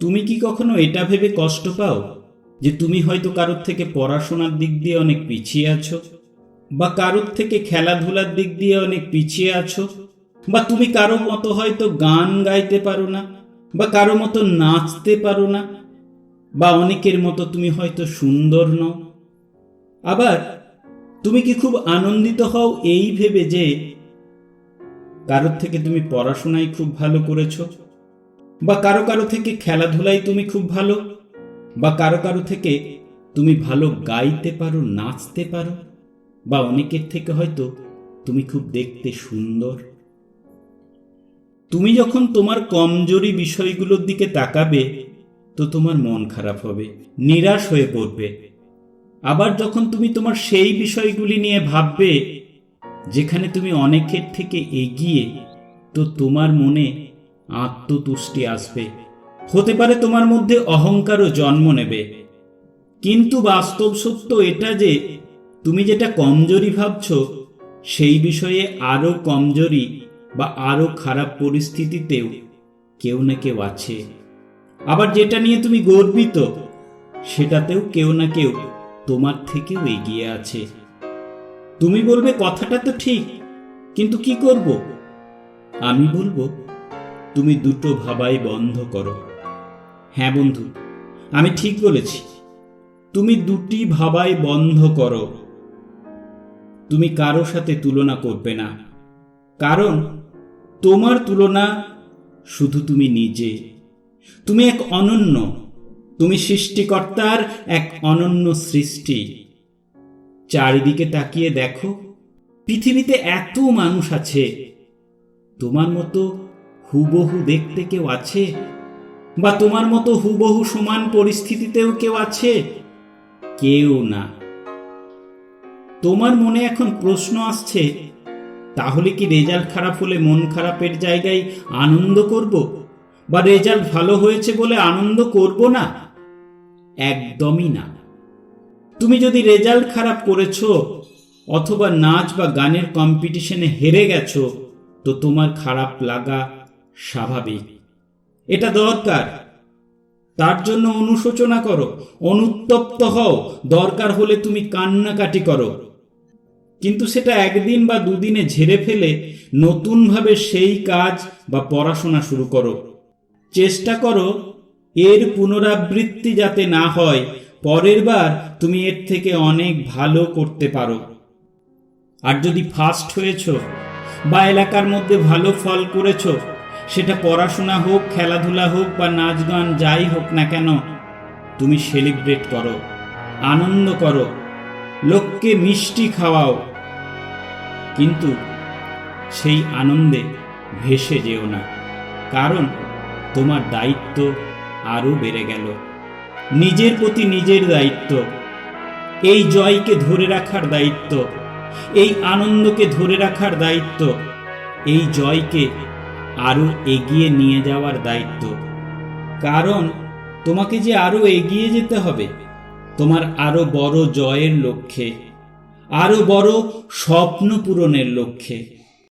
তুমি কি কখনো এটা ভেবে কষ্ট পাও যে তুমি হয়তো কারোর থেকে পড়াশোনার দিক দিয়ে অনেক পিছিয়ে আছো? বা কারোর থেকে খেলাধুলার দিক দিয়ে অনেক পিছিয়ে আছো? বা তুমি কারও মতো হয়তো গান গাইতে পারো না? বা কারও মতো নাচতে পারো না? বা অনেকের মতো তুমি হয়তো সুন্দর নও? আবার তুমি কি খুব আনন্দিত হও এই ভেবে যে কারোর থেকে তুমি পড়াশোনায় খুব ভালো করেছ? বা কারও কারও থেকে খেলাধুলায় তুমি খুব ভালো, বা কারও কারও থেকে তুমি ভালো গাইতে পারো, নাচতে পারো, বা অনেকের থেকে হয়তো তুমি খুব দেখতে সুন্দর। তুমি যখন তোমার কমজোরি বিষয়গুলোর দিকে তাকাবে, তো তোমার মন খারাপ হবে, নিরাশ হয়ে পড়বে। আবার যখন তুমি তোমার সেই বিষয়গুলি নিয়ে ভাববে, যেখানে তুমি অনেকের থেকে এগিয়ে, তো তোমার মনে আত্মতুষ্টি আসবে। হতে পারে তোমার মধ্যে অহংকারও জন্ম নেবে। কিন্তু বাস্তব সত্য এটা যে, তুমি যেটা কমজোরি ভাবছ, সেই বিষয়ে আরও কমজোরি বা আরও খারাপ পরিস্থিতিতেও কেউ না কেউ আছে। আবার যেটা নিয়ে তুমি গর্বিত, সেটাতেও কেউ না কেউ তোমার থেকেও এগিয়ে আছে। তুমি বলবে, কথাটা তো ঠিক, কিন্তু কি করব? আমি বলব তুমি দুটো ভাবাই বন্ধ করো। হ্যাঁ বন্ধু, আমি ঠিক বলেছি। তুমি দুটি ভাবাই বন্ধ করো। তুমি কারও সাথে তুলনা করবে না। কারণ তোমার তুলনা শুধু তুমি নিজে। তুমি এক অনন্য, তুমি সৃষ্টিকর্তার এক অনন্য সৃষ্টি। চারিদিকে তাকিয়ে দেখো, পৃথিবীতে এত মানুষ আছে। তোমার মতো হুবহু দেখতে কেউ আছে? বা তোমার মতো হুবহু সমান পরিস্থিতিতেও কেউ আছে? কেউ না। তোমার মনে এখন প্রশ্ন আসছে, তাহলে কি রেজাল্ট খারাপ হলে মন খারাপের জায়গায় আনন্দ করব? বা রেজাল্ট ভালো হয়েছে বলে আনন্দ করব না? একদমই না। তুমি যদি রেজাল্ট খারাপ করেছ, অথবা নাচ বা গানের কম্পিটিশনে হেরে গেছো, তো তোমার খারাপ লাগা স্বাভাবিক। এটা দরকার। তার জন্য অনুশোচনা করো, অনুত্তপ্ত হও, দরকার হলে তুমি কান্নাকাটি করো। কিন্তু সেটা একদিন বা দুদিনে ঝেড়ে ফেলে নতুনভাবে সেই কাজ বা পড়াশোনা শুরু করো। চেষ্টা করো, এর পুনরাবৃত্তি যাতে না হয়, পরের বার তুমি এর থেকে অনেক ভালো করতে পারো। আর যদি ফার্স্ট হয়েছ বা এলাকার মধ্যে ভালো ফল করেছ সেটা পড়াশোনা হোক, খেলাধুলা হোক বা নাচ গান যাই হোক না কেন, তুমি সেলিব্রেট করো, আনন্দ করো, লোককে মিষ্টি খাওয়াও। কিন্তু সেই আনন্দে ভেসে যেও না, কারণ তোমার দায়িত্ব আরও বেড়ে গেল। নিজের প্রতি নিজের দায়িত্ব, এই জয়কে ধরে রাখার দায়িত্ব, এই আনন্দকে ধরে রাখার দায়িত্ব, এই জয়কে আরও এগিয়ে নিয়ে যাওয়ার দায়িত্ব। কারণ, তোমাকে যে আরও এগিয়ে যেতে হবে, তোমার আরও বড় জয়ের লক্ষ্যে, আরও বড় স্বপ্ন পূরণের লক্ষ্যে।